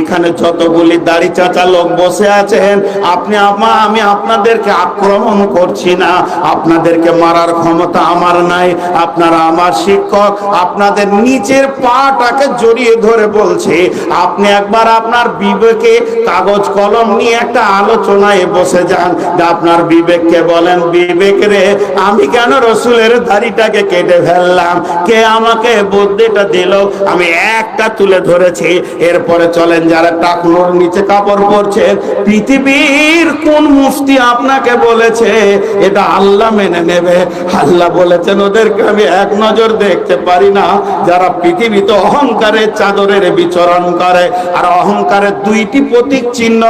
এখানে যতগুলি দাড়ি চাচা লোক বসে আছেন, আপনি আমা, আমি আপনাদেরকে আক্রমণ করছি না। আপনাদেরকে মারার ক্ষমতা আমার নাই। আপনারা আমার শিক্ষক, আপনাদের নিচের পাটাকে জড়িয়ে ধরে বলছে। আপনি একবার আপনার বিবেকে কাগজ কলম নিয়ে একটা আলোচনায় বসে যান। আপনার বিবেককে বলেন, বিবেক রে, আমি কেন রসুলের দাড়িটাকে কেটে ফেললাম? কে আমাকে বুদ্ধিটা দিল? আমি একটা তুলে ধরেছি। এরপরে চলেন যারা টাকলোর নিচে কাপড় পরছে। পৃথিবীর কোন মুফতি আপনাকে বলেছে, এটা আল্লাহ মেনে নেবে। আল্লাহ বলেছেন, ওদেরকে আমি এক নজর দেখতে পারি না। যারা পৃথিবীতে অহংকারের চাদরের বিচরণ করে, আর অহংকারের দুইটি প্রতীক চিহ্ন,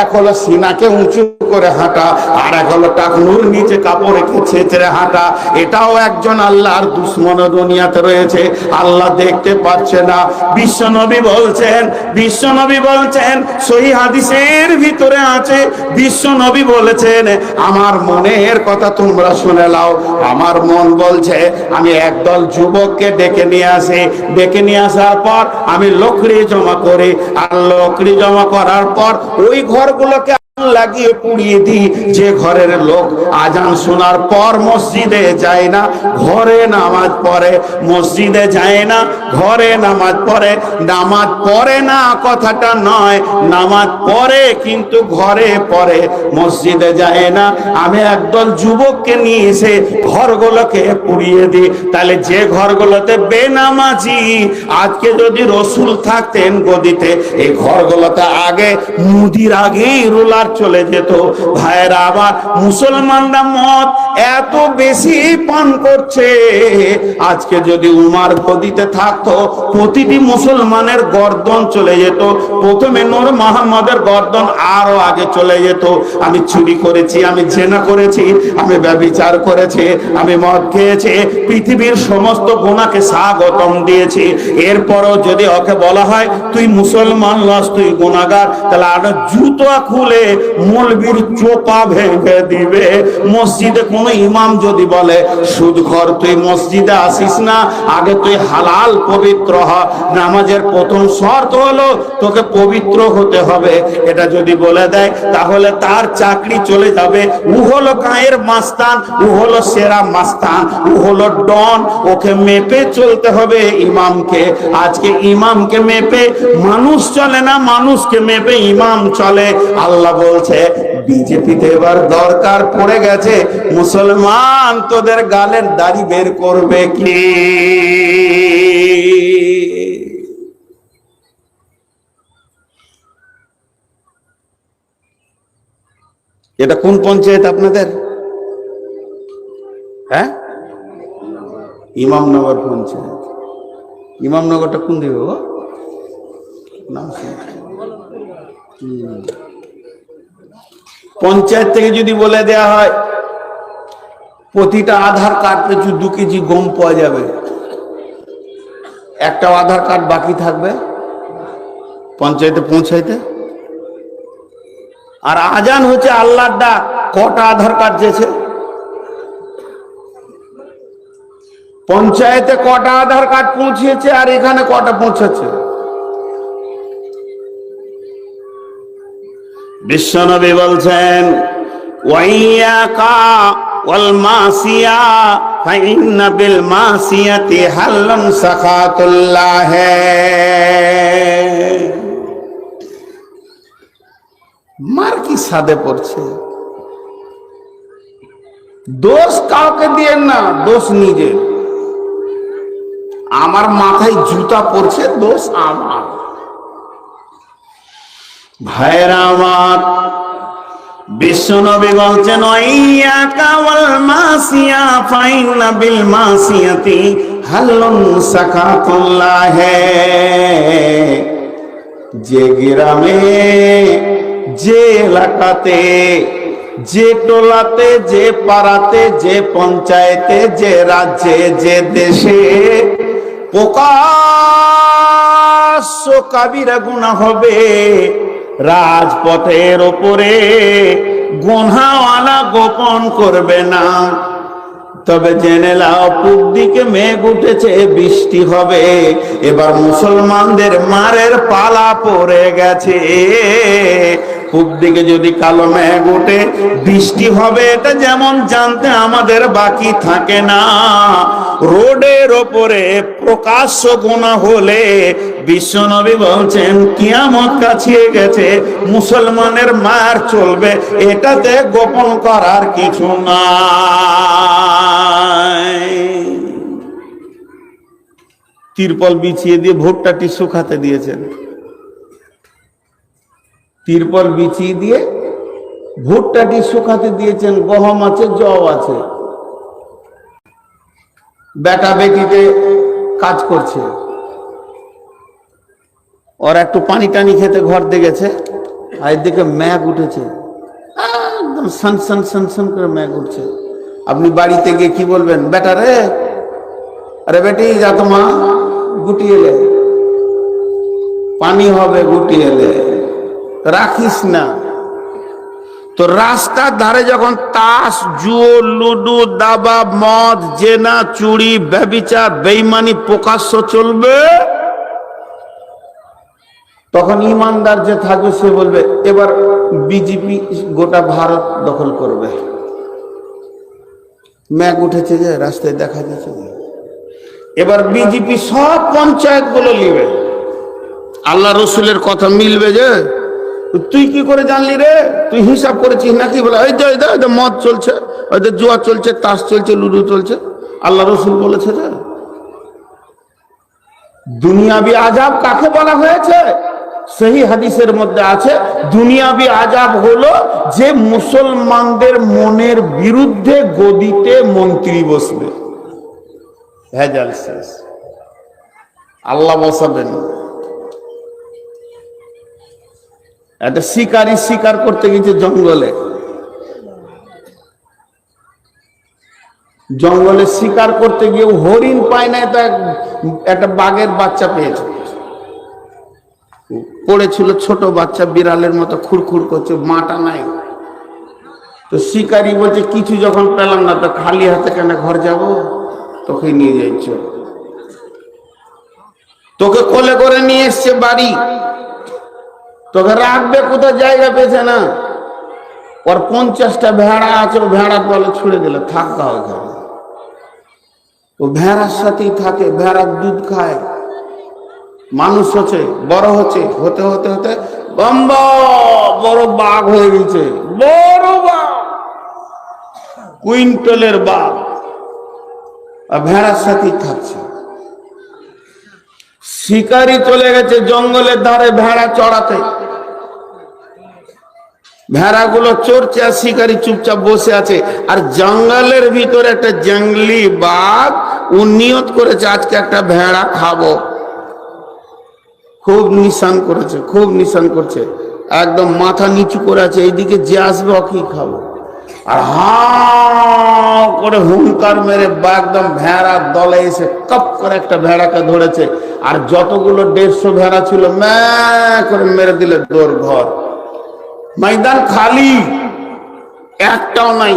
এক হলো সিনাকে উঁচু করে হাঁটা, আর এক হলো টাকনুর নিচে কাপড় রেখে ছেঁচড়ে হাঁটা। এটাও একজন আল্লাহর দুশ্মন দুনিয়াতে রয়েছে। আল্লাহ দেখতে পাচ্ছে না। বিশ্ব নবী বলছেন, বিশ্ব নবী বলছেন, সহি হাদিসের ভিতরে আছে, বিশ্বনবী বলেছেন, আমার মনের কথা তোমরা শুনে নাও। আমার মন বলছে, আমি একদল যুবককে ডেকে নিয়ে আসি। ডেকে নিয়ে আসার পর আমি লকড়ি জমা করি। আর লকড়ি জমা করার পর ওই ঘরগুলোকে লাগিয়ে পুড়িয়ে দিই। যে ঘরের লোক আজান শোনার পর মসজিদে যায় না, ঘরে নামাজ পড়ে, মসজিদে যায় না, ঘরে নামাজ পড়ে। নামাজ পড়ে না কথাটা নয়, নামাজ পড়ে কিন্তু ঘরে পড়ে, মসজিদে যায় না। আমি একদল যুবককে নিয়ে এসে ঘরগুলোকে পুড়িয়ে দিই। তাহলে যে ঘরগুলোতে বেনামাজি, আজকে যদি রসুল থাকতেন গদিতে এই ঘরগুলোতে আগে মুদির আগেই রুলার চলে যেত। ভাইরা আবার মুসলমানরা মদ এত বেশি পান করছে। আজকে যদি উমার গদিতে থাকতো, প্রতিটি মুসলমানের গর্দন চলে যেত। প্রথমে নূর মোহাম্মদের গর্দন আরও আগে চলে যেত। আমি চুরি করেছি, আমি জেনা করেছি, আমি ব্যবিচার করেছি, আমি মদ খেয়েছি, পৃথিবীর সমস্ত গোনাকে স্বাগতম দিয়েছি। এরপরও যদি ওকে বলা হয়, তুই মুসলমান লস তুই গোনাগার তাহলে আরও জুতো খুলে মলবির চোপা ভেঙে দিবে। মসজিদে কোনো ইমাম যদি বলে সুদ ঘর তুই মসজিদে আসিস না, আগে তুই হালাল পবিত্র হ, নামাজের প্রথম শর্ত হলো তোকে পবিত্র হতে হবে। এটা যদি বলে দেয়, তাহলে তার চাকরি চলে যাবে। ও হলো গায়ের মাস্তান ও হলো সেরা মাস্তান ও হলো ডন। ওকে মেপে চলতে হবে ইমামকে। আজকে ইমামকে মেপে মানুষ চলে না, মানুষকে মেপে ইমাম চলে। আল্লাহ বলছে, বিজেপিতে এবার দরকার পড়ে গেছে, মুসলমান তোদের গালের দাড়ি বের করবে কি? এটা কোন পঞ্চায়েত আপনাদের? হ্যাঁ? ইমামনগর পঞ্চায়েত। ইমামনগরটা কোন দিকে গো? নাম পঞ্চায়েত থেকে যদি বলে দেয়া হয় প্রতিটা আধার কার্ড পেছু দু কেজি গম পাওয়া যাবে। একটা আধার কার্ড বাকি থাকবে পঞ্চায়েতে পৌঁছাইতে। আর আজান হচ্ছে আল্লাহর ডাক, কটা আধার কার্ড যেছে? পঞ্চায়েতে কটা আধার কার্ড পৌঁছিয়েছে আর এখানে কটা পৌঁছাচ্ছে? বিশ্বনবী বলছেন, ওয়াইয়াকা মাসিয়া মার কি সাদে পড়ছে? দোষ কাউকে দিয়ে না, দোষ নিজের। আমার মাথায় জুতা পড়ছে, দোষ আমার। ভাইরা আমার বিশ্বনবী বলছেন, ওয়াইয়াকা ওয়াল মাসিয়া, ফাইন্না বিল মাসিয়াতি হাল্লুন সাকাতুল্লাহ। যে গ্রামে, যে এলাকাতে, যে টোলাতে, যে পাড়াতে, যে পঞ্চায়েতে, যে রাজ্যে, যে দেশে প্রকাশ্য কাবিরা গুণা হবে। রাজপথের ওপরে গোনাওয়ালা গোপন করবে না। তবে জেনে লাও দিকে মেঘ উঠেছে, বৃষ্টি হবে। এবার মুসলমানদের মারের পালা পড়ে গেছে। পূব দিকে যদি কালো মেঘ ওঠে, বৃষ্টি হবে, এটা যেমন জানতে আমাদের বাকি থাকে না। রোডের ওপরে প্রকাশ্য গোনা হলে বিশ্বনবী বলছেন, কিয়ামত কাছিয়ে গেছে, মুসলমানের মার চলবে, এটাতে গোপন করার কিছু নাই। তিরপল বিছিয়ে দিয়ে ভুট্টাটি শুকাতে দিয়েছেন। তিরপল বিছিয়ে দিয়ে ভুট্টাটি শুকাতে দিয়েছেন গহম আছে জব আছে। বেটা বেটিতে কাজ করছে। ওর একটু পানি টানি খেতে ঘর দিয়ে গেছে, আর এদিকে ম্যাগ উঠেছে। একদম সন সন সন সন করে ম্যাগ উঠছে। আপনি বাড়িতে গিয়ে কি বলবেন? বেটা রে, আরে বেটি, যা তো মা, গুটি এলে। পানি হবে, গুটি এলে। রাখিস না। তো রাস্তার ধারে যখন তাস, জুয়ো, লুডু দাবা মদ, জেনা, চুরি, ব্যবিচার, বেইমানি প্রকাশ্য চলবে, তখন ইমানদার যে থাকবে, সে বলবে, এবার বিজেপি গোটা ভারত দখল করবে। ম্যাগ উঠেছে যে, রাস্তায় দেখা যাচ্ছে। এবার বিজেপি সব পঞ্চায়েতগুলো নিবে। আল্লাহ রসুলের কথা মিলবে যে তুই কি করে জানলি রে? তুই হিসাব করেছিস নাকি? বলে, এই যে যে মদ চলছে ওই যে জুয়া চলছে, তাস চলছে, লুডু চলছে। আল্লাহ রসুল বলেছে যে, দুনিয়াবি আজাব কাকে বলা হয়েছে? সেই হাদিসের মধ্যে আছে, দুনিয়াবি আজাব হলো যে মুসলমানদের মনের বিরুদ্ধে গদিতে মন্ত্রী বসবে। শেষ। আল্লাহ বসাবেন। একটা শিকারি শিকার করতে গেছে জঙ্গলে। জঙ্গলে শিকার করতে গিয়ে হরিণ পায় না তো একটা বাঘের বাচ্চা পেয়েছে। পড়েছিল ছোট বাচ্চা, বিড়ালের মতো খুরখুর করছে, মাটা নাই। তো শিকারি বলছে, কিছু যখন পেলাম না, তো খালি হাতে কেন ঘর যাব? তোকে নিয়ে যাইছ। তোকে কোলে করে নিয়ে এসছে বাড়ি। তোকে রাখবে কোথাও জায়গা পেয়েছে না। ওর পঞ্চাশটা ভেড়া আছে, ও ভেড়া বলে ছুড়ে দিলে, থাক গা ওইখানে ও ভেড়ার সাথেই থাকে, ভেড়ার দুধ খায়। মানুষ হচ্ছে, বড় হচ্ছে, হতে হতে হতে বম্বা, বড় বাঘ হয়ে গেছে। বড় বাঘ। কুইন্টলের বাঘ। আর ভেড়ার সাথেই থাকছে। শিকারি চলে গেছে জঙ্গলের ধারে ভেড়া চড়াতে। ভেড়াগুলো চড়ছে আর শিকারি চুপচাপ বসে আছে। আর জঙ্গলের ভিতরে একটা জঙ্গলি বাঘ ও নিয়ত করেছে, আজকে একটা ভেড়া খাব। খুব নিশান করেছে, খুব নিশান করছে। একদম মাথা নিচু করে আছে, এইদিকে যে আসবে ওকেই খাব। আর হাঁ করে হুঙ্কার মেরে বা একদম ভেড়ার দলে এসে কপ করে একটা ভেড়াকে ধরেছে। আর যতগুলো দেড়শো ভেড়া ছিল ম্যা করে মেরে দিলে দোর ঘর। ময়দান খালি। একটাও নাই।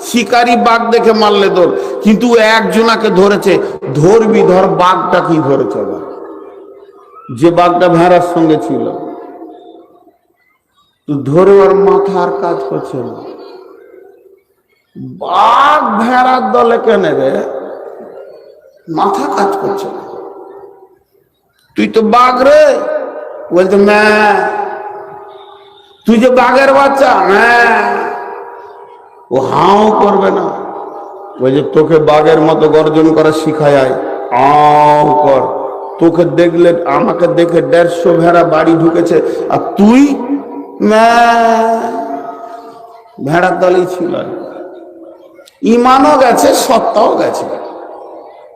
শিকারি বাঘ দেখে মারলে দোর কিন্তু একজনাকে ধরেছে। ধরবি ধর, বাঘটা কি ধরেছে যে বাঘটা ভেড়ার সঙ্গে ছিল। ধরে ওর মাথা আর কাজ করছে না। বাঘ ভেড়ার দলে কেন রে মাথা কাজ করছে না। তুই তো বাঘ রে। বলছে ম্যা তুই যে বাঘের বাচ্চা হ্যাঁ। ও হাও করবে না। ওই যে তোকে বাঘের মতো গর্জন করা শিখায় আও কর। তোকে দেখলে, আমাকে দেখে দেড়শো ভেড়া বাড়ি ঢুকেছে। আর তুই। ভেড়ার দলেই ছিল। ইমানও গেছে, সত্তাও গেছে।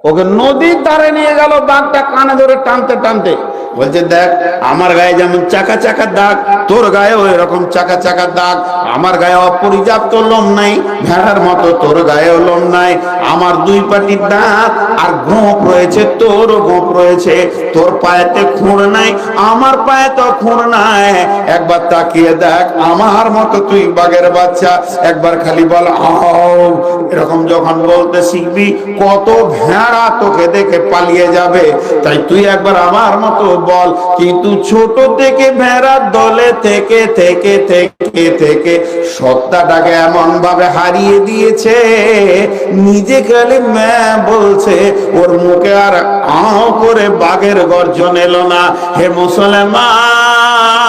ওকে নদীর ধারে নিয়ে গেল, দাগটা কানে ধরে টানতে টানতে। বলছে, দেখ, আমার গায়ে যেমন চাকা চাকা দাগ, তোর গায়ে ওই রকম চাকা চাকা দাগ। আমার গায়ে অপরিযাপ্ত লোম নাই, ভেড়ার মতো তোর গায়েও লোম নাই। আমার দুই পাটির দাঁত, আর গোপ রয়েছে তোরও গোপ রয়েছে। তোর পায়েতে খুঁড় নাই, আমার পায়ে তো খুঁড় নাই। একবার তাকিয়ে দেখ, আমার মতো তুই বাঘের বাচ্চা। একবার খালি বল, আও। এরকম যখন বলতে শিখবি, কত ভেড়া তোকে দেখে পালিয়ে যাবে। তাই তুই একবার আমার মতো বল, কিন্তু ছোট থেকে ভেড়ার দলে থেকে থেকে থেকে থেকে সত্তাটাকে এমন ভাবে হারিয়ে দিয়েছে, নিজে খালি ম্যা বলছে, ওর মুখে আর আও করে বাঘের গর্জন এলো না। হে মুসলমান!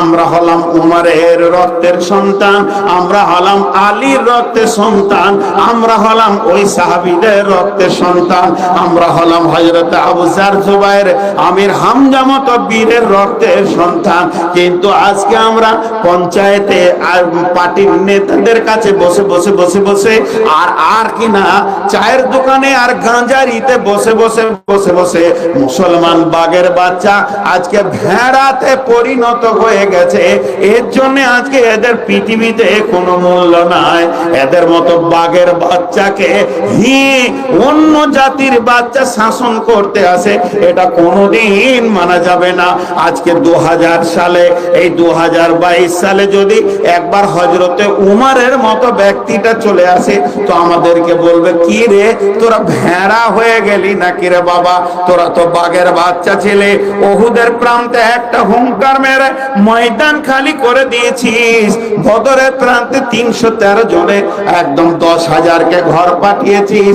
আমরা হলাম উমারের রক্তের সন্তান, আমরা হলাম আলীর রক্তের সন্তান, আমরা হলাম ওই সাহাবিদের রক্তের সন্তান, আমরা হলাম হজরত Abu Zar Zubair, Amir Hamza মতো বীরের রক্তের সন্তান। কিন্তু আজকে আমরা পঞ্চায়েতে, আর পার্টির নেতাদের কাছে বসে বসে বসে বসে, আর আর কি না চায়ের দোকানে আর গাঁজারিতে বসে বসে বসে বসে মুসলমান বাগের বাচ্চা আজকে ভেড়াতে পরিণত হয়ে গেছে। এর জন্য আজকে এদের পৃথিবীতে কোনো মূল্য নাই। এদের মতো বাঘের বাচ্চাকে হি অন্য জাতির বাচ্চা শাসন করতে আসে, এটা কোনোদিন মানা যাবে না। আজকে দু সালে, এই দু সালে যদি একবার হজরতে উমারের মতো ব্যক্তিটা চলে আসে, তো আমাদেরকে বলবে, কি রে, তোরা ভেড়া হয়ে গেলি নাকি রে বাবা? তোরা তো বাঘের বাচ্চা ছেলে। ওহুদের প্রান্তে একটা হুঙ্কার মেরে ময়দান খালি করে দিয়েছিস। বদরের প্রান্তে তিনশো তেরো জনে একদম দশ হাজারকে ঘর পাঠিয়েছিস।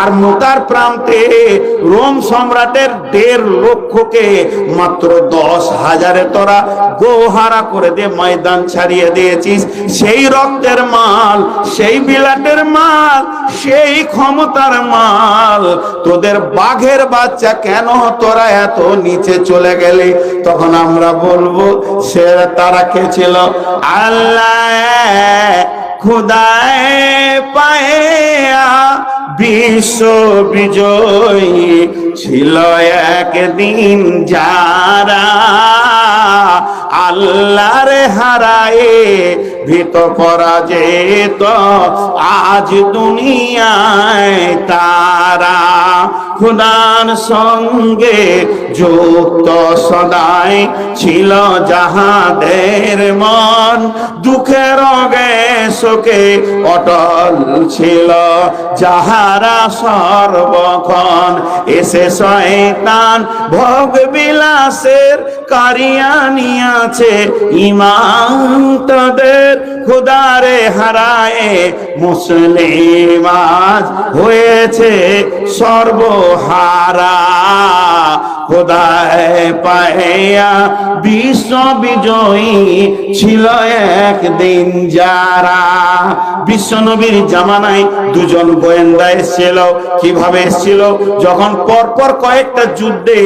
আর মোতার প্রান্তে রোম সম্রাটের দেড় লক্ষকে মাত্র দশ হাজারে তোরা গোহারা করে দিয়ে ময়দান ছাড়িয়ে দিয়েছিস। সেই রক্তের মাল, সেই বিলাটের মাল, সেই ক্ষমতার মাল, তোদের বাঘের বাচ্চা কেন তোরা এত নিচে চলে গেলে? তখন আমরা বলব সে তারা কে ছিল? আল্লাহ খুদায় পায়া বিশ্ব বিজয়ী ছিল একদিন যারা। আল্লাহর হারায়ে ভীত করা পরাজিত আজ দুনিয়ায় তারা। খুদার সঙ্গে যুক্ত সদাই ছিল যাহাদের মন, দুঃখের রগে শোকে অটল ছিল যাহারা সর্বক্ষণ এসে শয়তান ভোগ বিলাসের কারিয়ানিয়াছে ইমান তাদের খুদারে হারায় মুসলিম হয়েছে সর্বহারা। খোদায় পায়া বিশ্ব বিজয়ী ছিল একদিন যারা। বিশ্ব নবীর জামানায় দুজন গোয়েন্দা এসেছিল, কীভাবে এসেছিল, যখন পরপর কয়েকটা যুদ্ধে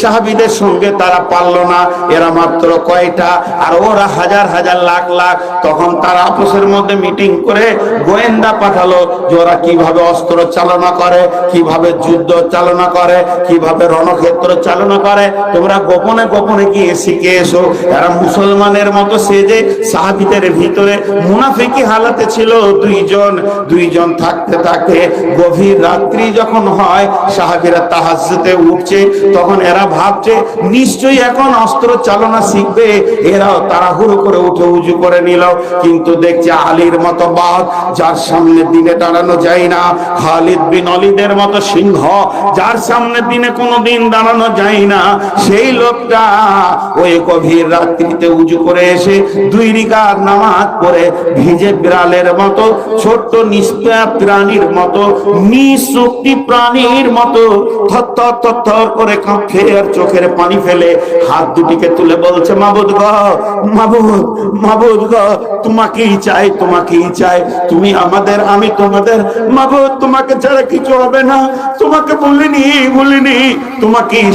সাহাবিদের সঙ্গে তারা পারল না, এরা মাত্র কয়টা, আর ওরা হাজার হাজার লাখ লাখ, তখন তারা আপসের মধ্যে মিটিং করে গোয়েন্দা পাঠালো যে ওরা কীভাবে অস্ত্র চালনা করে, কীভাবে যুদ্ধ চালনা করে, কীভাবে রণক্ষেত্র চালনা করে। তোমরা গোপনে গোপনে গিয়ে শিখে এসো? এরা মুসলমানের মতো সেজে সাহাবিদের ভিতরে মুনাফিকি হালাতে ছিল দুইজন। দুইজন থাকতে থাকতে গভীর রাত্রি যখন হয়, সাহাবিরা তাহাজ্জুদে উঠছে, তখন এরা ভাবছে, নিশ্চয়ই এখন অস্ত্র চালনা শিখবে। এরাও তাড়াহুড়ো করে উঠে উজু করে নিল, কিন্তু দেখছে আলীর মতো বাদ যার সামনে দিনে দাঁড়ানো যায় না। খালিদ বিন অলিদের মতো সিংহ, যার সামনে দিনে কোনো দিন দাঁড়ানো যায় না। সেই লোকটা ওই গভীর রাত্রিতে উজু করে এসে দুই রিকাত নামাজ পড়ে, ভিজে বিড়ালের মতো, ছোট্ট নিষ্পা প্রাণীর মতো নিঃশক্তি প্রাণীর মতো থর থর করে কাঁপছে আর চোখের পানি ফেলে হাত দুটিকে তুলে বলছে, মাবুদ গ, মাবুদ মাবুদ গ, তোমাকেই চাই তোমাকেই চাই। তুমি আমাদের, আমি তোমাদের, মাবুদ, তোমাকে ছাড়া কিছু হবে না। তোমাকে বলিনি বলিনি, তোমাকেই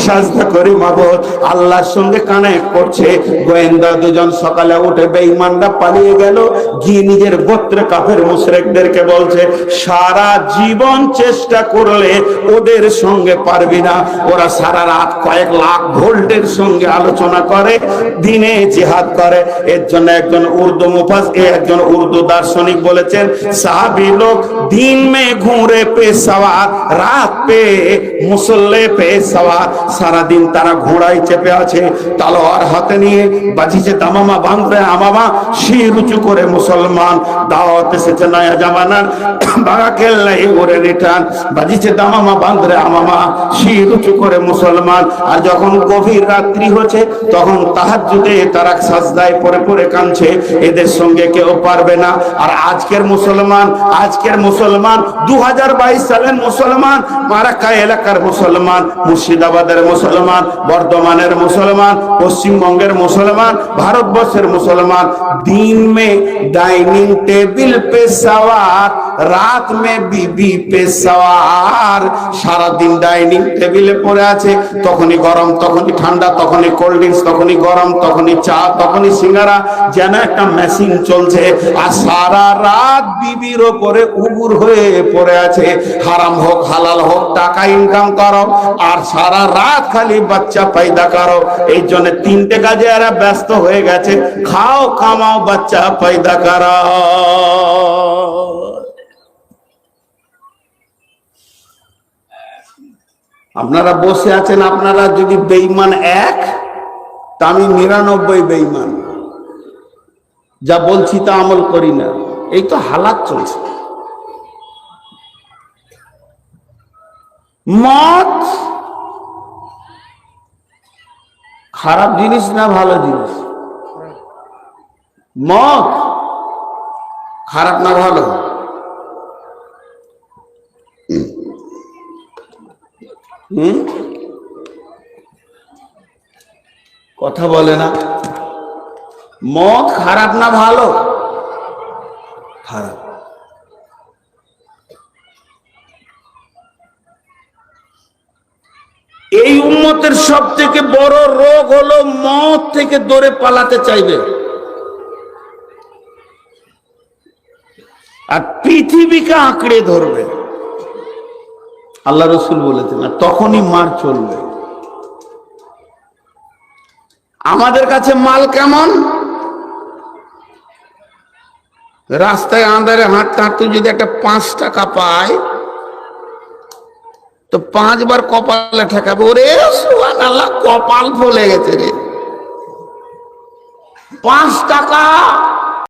করি, মাবুদ। আল্লাহর সঙ্গে কানেক্ট করছে। গোয়েন্দা দুজন সকালে উঠে বেঈমানরা পালিয়ে গেল। গিয়ে নিজের গোত্রে কাফের মুশরিকদেরকে বলছে, সারা জীবন চেষ্টা করলে ওদের সঙ্গে পারবি না। ওরা সারা রাত কয়েক লাখ ভোল্টের সঙ্গে আলোচনা করে, দিনে জিহাদ করে। এর জন্য একজন উর্দু মুফাস এ একজন উর্দু দার্শনিক বলেছেন, সাহাবি লোক দিন মে ঘুরে পে সওয়ার, রাত পে মুসল্লে পে সওয়ার। সারা দিন তারা ঘোড়ায় চেপে আছে, তালোয়ার হাতে নিয়ে বাজিছে তামামা বাঁধবে আমামা শির উঁচু করে মুসলমান, দাওয়াত এসেছে নয়া জামানার। বাগা কেল্লাই করে রিটার্ন। বাজিছে দামামা বান্ধরে আমামা, শির উঁচু করে মুসলমান। আর যখন গভীর রাত্রি হচ্ছে, তখন তাহাজুদে তারা সাজদায় পরে পরে কাঁদছে। এদের সঙ্গে কেউ পারবে না। আর আজকের মুসলমান আজকের মুসলমান দু সালের মুসলমান মারাক্কা এলাকার মুসলমান, মুর্শিদাবাদের মুসলমান, বর্ধমানের মুসলমান, পশ্চিমবঙ্গের মুসলমান, ভারতবর্ষের মুসলমান। দিন মে ডাইনিং টেবিল পে সওয়ার রাত মে বিবি পে সওয়ার সারা দিন ডাইনিং টেবিলে পড়ে আছে, তখনই গরম, তখনই ঠান্ডা, তখনই কোল্ড ড্রিঙ্কস তখনই গরম, তখনই চা, তখনই সিঙ্গারা, যেন একটা মেশিন চলছে। আর সারা রাত বিবির ওপরে উবুর হয়ে পড়ে আছে। হারাম হোক, হালাল হোক, টাকা ইনকাম করো, আর সারা রাত খালি বাচ্চা পয়দা করো। এই জন্য তিনটে কাজে এরা ব্যস্ত হয়ে গেছে। খাও, কামাও, বাচ্চা পয়দা করো। আপনারা বসে আছেন, আপনারা যদি বেইমান এক, তা আমি নিরানব্বই বেইমান যা বলছি তা আমল করি না। এই তো হালাত চলছে। মদ খারাপ জিনিস না ভালো জিনিস? মদ খারাপ না ভালো? হুম? কথা বলে না। মদ খারাপ না ভালো? খারাপ। এই উম্মতের সব থেকে বড় রোগ হলো মদ থেকে দৌড়ে পালাতে চাইবে। আর পৃথিবীকে আঁকড়ে ধরবে। আল্লাহ রসুল বলেছেন, আর তখনই মার চলবে। আমাদের কাছে মাল কেমন? রাস্তায় আন্ধারে হাঁটতে হাঁটতে যদি একটা পাঁচ টাকা পায়, তো পাঁচবার কপালে ঠেকাবে, ওরে সুহান আল্লাহ কপাল ফলে গেছে রে। পাঁচ টাকা